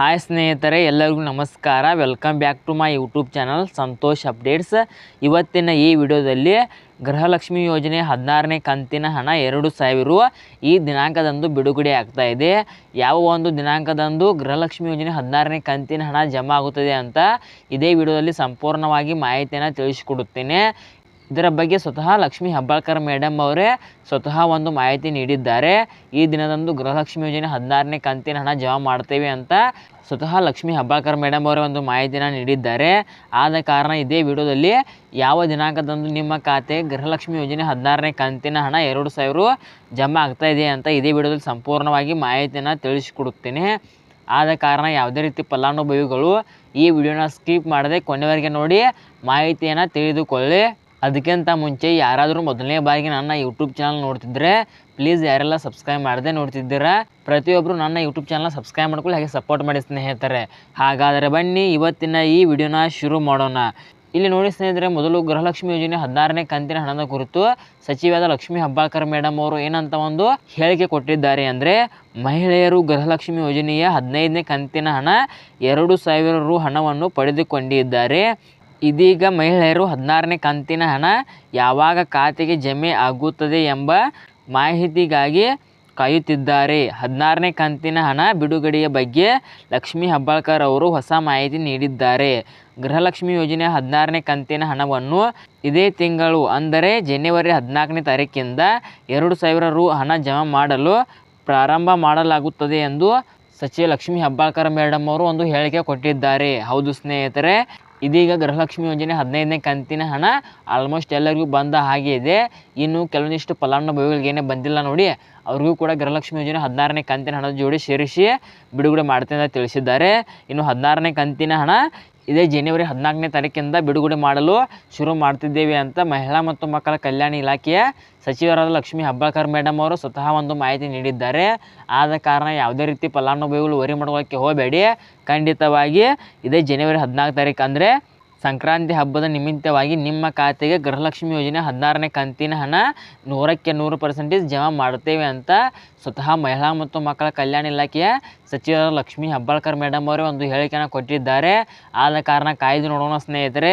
Hi ಸ್ನೇಹಿತರೆ, ಎಲ್ಲರಿಗೂ ನಮಸ್ಕಾರ. Welcome back to my YouTube channel Santosh updates ಇವತ್ತಿನ ಈ ವಿಡಿಯೋದಲ್ಲಿ ಗೃಹಲಕ್ಷ್ಮಿ ಯೋಜನೆ ಹದಿನಾರನೇ ಕಂತಿನ ಹಣ ಎರಡು ಸಾವಿರ ಈ ದಿನಾಂಕದಂದು ಬಿಡುಗಡೆ ಆಗ್ತಾ ಇದೆ. ಯಾವ ಒಂದು ದಿನಾಂಕದಂದು ಗೃಹಲಕ್ಷ್ಮಿ ಯೋಜನೆ ಹದಿನಾರನೇ ಕಂತಿನ ಹಣ ಜಮಾ ಆಗುತ್ತದೆ ಅಂತ ಇದೇ ವಿಡಿಯೋದಲ್ಲಿ ಸಂಪೂರ್ಣವಾಗಿ ಮಾಹಿತಿಯನ್ನು ತಿಳಿಸಿಕೊಡುತ್ತೇನೆ. ಇದರ ಬಗ್ಗೆ ಸ್ವತಃ ಲಕ್ಷ್ಮೀ ಹೆಬ್ಬಾಳ್ಕರ್ ಮೇಡಮ್ ಅವರೇ ಸ್ವತಃ ಒಂದು ಮಾಹಿತಿ ನೀಡಿದ್ದಾರೆ. ಈ ದಿನದಂದು ಗೃಹಲಕ್ಷ್ಮಿ ಯೋಜನೆ ಹದಿನಾರನೇ ಕಂತಿನ ಹಣ ಜಮಾ ಮಾಡ್ತೇವೆ ಅಂತ ಸ್ವತಃ ಲಕ್ಷ್ಮೀ ಹೆಬ್ಬಾಳ್ಕರ್ ಮೇಡಮ್ ಅವರೇ ಒಂದು ಮಾಹಿತಿನ ನೀಡಿದ್ದಾರೆ. ಆದ ಕಾರಣ ಇದೇ ವಿಡಿಯೋದಲ್ಲಿ ಯಾವ ದಿನಾಂಕದಂದು ನಿಮ್ಮ ಖಾತೆ ಗೃಹಲಕ್ಷ್ಮಿ ಯೋಜನೆ ಹದಿನಾರನೇ ಕಂತಿನ ಹಣ ಎರಡು ಸಾವಿರ ಜಮಾ ಆಗ್ತಾ ಇದೆ ಅಂತ ಇದೇ ವಿಡಿಯೋದಲ್ಲಿ ಸಂಪೂರ್ಣವಾಗಿ ಮಾಹಿತಿನ ತಿಳಿಸಿಕೊಡುತ್ತೇನೆ. ಆದ ಕಾರಣ ಯಾವುದೇ ರೀತಿ ಫಲಾನುಭವಿಗಳು ಈ ವಿಡಿಯೋನ ಸ್ಕಿಪ್ ಮಾಡದೆ ಕೊನೆವರೆಗೆ ನೋಡಿ ಮಾಹಿತಿಯನ್ನು ತಿಳಿದುಕೊಳ್ಳಿ. ಅದಕ್ಕಿಂತ ಮುಂಚೆ ಯಾರಾದರೂ ಮೊದಲನೇ ಬಾರಿಗೆ ನನ್ನ ಯೂಟ್ಯೂಬ್ ಚಾನಲ್ ನೋಡ್ತಿದ್ರೆ ಪ್ಲೀಸ್ ಯಾರೆಲ್ಲ ಸಬ್ಸ್ಕ್ರೈಬ್ ಮಾಡದೆ ನೋಡ್ತಿದ್ದೀರಾ ಪ್ರತಿಯೊಬ್ಬರು ನನ್ನ ಯೂಟ್ಯೂಬ್ ಚಾನಲ್ ಸಬ್ಸ್ಕ್ರೈಬ್ ಮಾಡ್ಕೊಳ್ಳಿ, ಹಾಗೆ ಸಪೋರ್ಟ್ ಮಾಡಿ ಸ್ನೇಹಿತರೆ. ಹಾಗಾದರೆ ಬನ್ನಿ, ಇವತ್ತಿನ ಈ ವಿಡಿಯೋನ ಶುರು ಮಾಡೋಣ. ಇಲ್ಲಿ ನೋಡಿ ಸ್ನೇಹಿತರೆ, ಮೊದಲು ಗೃಹಲಕ್ಷ್ಮಿ ಯೋಜನೆ ಹದಿನಾರನೇ ಕಂತಿನ ಹಣದ ಕುರಿತು ಸಚಿವಾದ ಲಕ್ಷ್ಮೀ ಹಬ್ಬಾಳ್ಕರ್ ಮೇಡಮ್ ಅವರು ಏನಂತ ಒಂದು ಹೇಳಿಕೆ ಕೊಟ್ಟಿದ್ದಾರೆ ಅಂದರೆ, ಮಹಿಳೆಯರು ಗೃಹಲಕ್ಷ್ಮಿ ಯೋಜನೆಯ ಹದಿನೈದನೇ ಕಂತಿನ ಹಣ ಎರಡು ಸಾವಿರ ರು ಹಣವನ್ನು ಪಡೆದುಕೊಂಡಿದ್ದಾರೆ. ಇದೀಗ ಮಹಿಳೆಯರು ಹದಿನಾರನೇ ಕಂತಿನ ಹಣ ಯಾವಾಗ ಖಾತೆಗೆ ಜಮೆ ಆಗುತ್ತದೆ ಎಂಬ ಮಾಹಿತಿಗಾಗಿ ಕಾಯುತ್ತಿದ್ದಾರೆ ಹದಿನಾರನೇ ಕಂತಿನ ಹಣ ಬಿಡುಗಡೆಯ ಬಗ್ಗೆ ಲಕ್ಷ್ಮಿ ಹೆಬ್ಬಾಳ್ಕರ್ ಅವರು ಹೊಸ ಮಾಹಿತಿ ನೀಡಿದ್ದಾರೆ ಗೃಹಲಕ್ಷ್ಮಿ ಯೋಜನೆ ಹದಿನಾರನೇ ಕಂತಿನ ಹಣವನ್ನು ಇದೇ ತಿಂಗಳು, ಅಂದರೆ ಜನವರಿ ಹದಿನಾಲ್ಕನೇ ತಾರೀಕಿಂದ ಎರಡು ಸಾವಿರ ರೂ. ಹಣ ಜಮಾ ಮಾಡಲು ಪ್ರಾರಂಭ ಮಾಡಲಾಗುತ್ತದೆ ಎಂದು ಸಚಿವ ಲಕ್ಷ್ಮೀ ಹೆಬ್ಬಾಳ್ಕರ್ ಮೇಡಮ್ ಅವರು ಒಂದು ಹೇಳಿಕೆ ಕೊಟ್ಟಿದ್ದಾರೆ ಹೌದು ಸ್ನೇಹಿತರೆ ಇದೀಗ ಗೃಹಲಕ್ಷ್ಮಿ ಯೋಜನೆ ಹದಿನೈದನೇ ಕಂತಿನ ಹಣ ಆಲ್ಮೋಸ್ಟ್ ಎಲ್ಲರಿಗೂ ಬಂದ ಹಾಗೆ ಇದೆ. ಇನ್ನು ಕೆಲವೊಂದಿಷ್ಟು ಫಲಾನುಭವಿಗಳಿಗೆ ಏನೇ ಬಂದಿಲ್ಲ ನೋಡಿ. ಅವ್ರಿಗೂ ಕೂಡ ಗೃಹಲಕ್ಷ್ಮಿ ಯೋಜನೆ ಹದಿನಾರನೇ ಕಂತಿನ ಹಣದ ಜೋಡಿ ಸೇರಿಸಿ ಬಿಡುಗಡೆ ಮಾಡ್ತೇನೆ ಅಂತ ತಿಳಿಸಿದ್ದಾರೆ. ಇನ್ನು ಹದಿನಾರನೇ ಕಂತಿನ ಹಣ ಇದೇ ಜನವರಿ ಹದಿನಾಲ್ಕನೇ ತಾರೀಕಿಂದ ಬಿಡುಗಡೆ ಮಾಡಲು ಶುರು ಮಾಡ್ತಿದ್ದೇವೆ ಅಂತ ಮಹಿಳಾ ಮತ್ತು ಮಕ್ಕಳ ಕಲ್ಯಾಣ ಇಲಾಖೆಯ ಸಚಿವರಾದ ಲಕ್ಷ್ಮೀ ಹೆಬ್ಬಾಳ್ಕರ್ ಮೇಡಮ್ ಅವರು ಸ್ವತಃ ಒಂದು ಮಾಹಿತಿ ನೀಡಿದ್ದಾರೆ. ಆದ ಕಾರಣ ಯಾವುದೇ ರೀತಿ ಫಲಾನುಭವಿಗಳು ವರಿ ಮಾಡ್ಕೊಳ್ಳೋಕ್ಕೆ ಹೋಗಬೇಡಿ. ಖಂಡಿತವಾಗಿ ಇದೇ ಜನವರಿ ಹದಿನಾಲ್ಕು ತಾರೀಕು ಅಂದರೆ ಸಂಕ್ರಾಂತಿ ಹಬ್ಬದ ನಿಮಿತ್ತವಾಗಿ ನಿಮ್ಮ ಖಾತೆಗೆ ಗೃಹಲಕ್ಷ್ಮಿ ಯೋಜನೆ ಹದಿನಾರನೇ ಕಂತಿನ ಹಣ ನೂರಕ್ಕೆ ನೂರು ಪರ್ಸೆಂಟೇಜ್ ಜಮಾ ಮಾಡುತ್ತೇವೆ ಅಂತ ಸ್ವತಃ ಮಹಿಳಾ ಮತ್ತು ಮಕ್ಕಳ ಕಲ್ಯಾಣ ಇಲಾಖೆಯ ಸಚಿವರಾದ ಲಕ್ಷ್ಮೀ ಹೆಬ್ಬಾಳ್ಕರ್ ಮೇಡಮ್ ಅವರೇ ಒಂದು ಹೇಳಿಕೆಯನ್ನು ಕೊಟ್ಟಿದ್ದಾರೆ. ಆದ ಕಾರಣ ಕಾಯ್ದು ನೋಡೋಣ ಸ್ನೇಹಿತರೆ.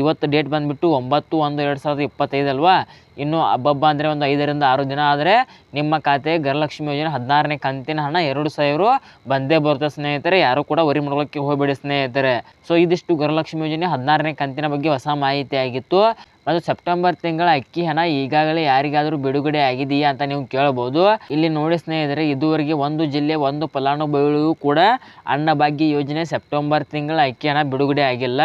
ಇವತ್ತು ಡೇಟ್ ಬಂದುಬಿಟ್ಟು ಒಂಬತ್ತು ಒಂದು ಎರಡು ಸಾವಿರದ ಇಪ್ಪತ್ತೈದು ಅಲ್ವಾ? ಇನ್ನು ಹಬ್ಬಬ್ಬ ಅಂದರೆ ಒಂದು ಐದರಿಂದ ಆರು ದಿನ ಆದರೆ ನಿಮ್ಮ ಖಾತೆ ಗೃಹಲಕ್ಷ್ಮಿ ಯೋಜನೆ ಹದಿನಾರನೇ ಕಂತಿನ ಹಣ ಎರಡು ಸಾವಿರ ಬಂದೇ ಬರುತ್ತೆ ಸ್ನೇಹಿತರೆ. ಯಾರು ಕೂಡ ವರಿ ಮಾಡೋಕ್ಕೆ ಹೋಗಬೇಡಿ ಸ್ನೇಹಿತರೆ. ಸೊ ಇದಿಷ್ಟು ಗೃಹಲಕ್ಷ್ಮಿ ಯೋಜನೆ ಹದಿನಾರನೇ ಕಂತಿನ ಬಗ್ಗೆ ಹೊಸ ಮಾಹಿತಿ ಆಗಿತ್ತು. ಮತ್ತು ಸೆಪ್ಟೆಂಬರ್ ತಿಂಗಳ ಅಕ್ಕಿ ಹಣ ಈಗಾಗಲೇ ಯಾರಿಗಾದರೂ ಬಿಡುಗಡೆ ಆಗಿದೆಯಾ ಅಂತ ನೀವು ಕೇಳಬಹುದು. ಇಲ್ಲಿ ನೋಡಿ ಸ್ನೇಹಿತರೆ, ಇದುವರೆಗೆ ಒಂದು ಜಿಲ್ಲೆ, ಒಂದು ಫಲಾನುಭವಿಗಳಿಗೂ ಕೂಡ ಅನ್ನಭಾಗ್ಯ ಯೋಜನೆ ಸೆಪ್ಟೆಂಬರ್ ತಿಂಗಳ ಅಕ್ಕಿ ಹಣ ಬಿಡುಗಡೆ ಆಗಿಲ್ಲ.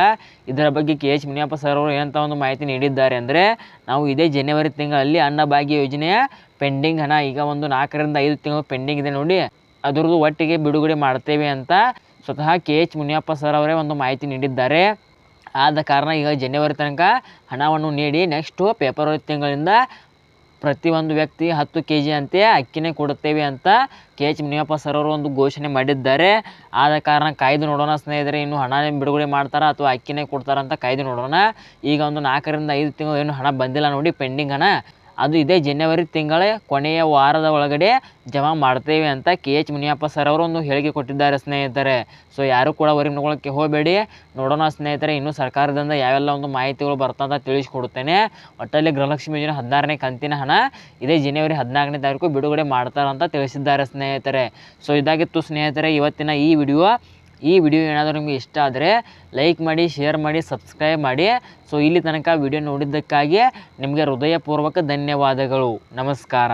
ಇದರ ಬಗ್ಗೆ ಕೆ ಎಚ್ ಮುನಿಯಪ್ಪ ಸರ್ ಅವರು ಏನಂತ ಒಂದು ಮಾಹಿತಿ ನೀಡಿದ್ದಾರೆ ಅಂದರೆ, ನಾವು ಇದೇ ಜನವರಿ ತಿಂಗಳಲ್ಲಿ ಅನ್ನಭಾಗ್ಯ ಯೋಜನೆಯ ಪೆಂಡಿಂಗ್ ಹಣ ಈಗ ಒಂದು ನಾಲ್ಕರಿಂದ ಐದು ತಿಂಗಳು ಪೆಂಡಿಂಗ್ ಇದೆ ನೋಡಿ, ಅದರದ್ದು ಒಟ್ಟಿಗೆ ಬಿಡುಗಡೆ ಮಾಡ್ತೇವೆ ಅಂತ ಸ್ವತಃ ಕೆ ಎಚ್ ಮುನಿಯಪ್ಪ ಸರ್ ಅವರೇ ಒಂದು ಮಾಹಿತಿ ನೀಡಿದ್ದಾರೆ. ಆದ ಕಾರಣ ಈಗ ಜನವರಿ ತನಕ ಹಣವನ್ನು ನೀಡಿ ನೆಕ್ಸ್ಟು ಫೆಬ್ರವರಿ ತಿಂಗಳಿಂದ ಪ್ರತಿಯೊಂದು ವ್ಯಕ್ತಿ ಹತ್ತು ಕೆ ಜಿ ಅಂತೆ ಅಕ್ಕಿನೇ ಕೊಡುತ್ತೇವೆ ಅಂತ ಕೆ ಎಚ್ ಮುನಿಯಪ್ಪ ಸರ್ ಅವರು ಒಂದು ಘೋಷಣೆ ಮಾಡಿದ್ದಾರೆ. ಆದ ಕಾರಣ ಕಾಯ್ದು ನೋಡೋಣ ಸ್ನೇಹಿತರೆ, ಇನ್ನು ಹಣ ಬಿಡುಗಡೆ ಮಾಡ್ತಾರಾ ಅಥವಾ ಅಕ್ಕಿನೇ ಕೊಡ್ತಾರಾ ಅಂತ ಕಾಯ್ದು ನೋಡೋಣ. ಈಗ ಒಂದು ನಾಲ್ಕರಿಂದ ಐದು ತಿಂಗಳು ಏನು ಹಣ ಬಂದಿಲ್ಲ ನೋಡಿ ಪೆಂಡಿಂಗ್ ಹಣ. ಅದು ಇದೇ ಜನವರಿ ತಿಂಗಳ ಕೊನೆಯ ವಾರದ ಒಳಗಡೆ ಜಮಾ ಮಾಡ್ತೇವೆ ಅಂತ ಕೆ ಎಚ್ ಮುನಿಯಪ್ಪ ಸರ್ ಅವರು ಒಂದು ಹೇಳಿಕೆ ಕೊಟ್ಟಿದ್ದಾರೆ ಸ್ನೇಹಿತರೆ. ಸೊ ಯಾರು ಕೂಡ ಹೊರಗೆ ನೋಡೋಕ್ಕೆ ಹೋಗಬೇಡಿ. ನೋಡೋಣ ಸ್ನೇಹಿತರೆ, ಇನ್ನೂ ಸರ್ಕಾರದಿಂದ ಯಾವೆಲ್ಲ ಒಂದು ಮಾಹಿತಿಗಳು ಬರ್ತಂತ ತಿಳಿಸ್ಕೊಡ್ತೇನೆ. ಒಟ್ಟಲ್ಲಿ ಗೃಹಲಕ್ಷ್ಮಿ ಯೋಜನೆ ಹದಿನಾರನೇ ಕಂತಿನ ಹಣ ಇದೇ ಜನವರಿ ಹದಿನಾಲ್ಕನೇ ತಾರೀಕು ಬಿಡುಗಡೆ ಮಾಡ್ತಾರಂತ ತಿಳಿಸಿದ್ದಾರೆ ಸ್ನೇಹಿತರೆ. ಸೊ ಇದಾಗಿತ್ತು ಸ್ನೇಹಿತರೆ, ಇವತ್ತಿನ ಈ ವಿಡಿಯೋ. ಈ ವಿಡಿಯೋ ಏನಾದರೂ ನಿಮಗೆ ಇಷ್ಟ ಆದರೆ ಲೈಕ್ ಮಾಡಿ, ಶೇರ್ ಮಾಡಿ, ಸಬ್ಸ್ಕ್ರೈಬ್ ಮಾಡಿ. ಸೊ ಇಲ್ಲಿ ತನಕ ವಿಡಿಯೋ ನೋಡಿದ್ದಕ್ಕಾಗಿ ನಿಮಗೆ ಹೃದಯಪೂರ್ವಕ ಧನ್ಯವಾದಗಳು. ನಮಸ್ಕಾರ.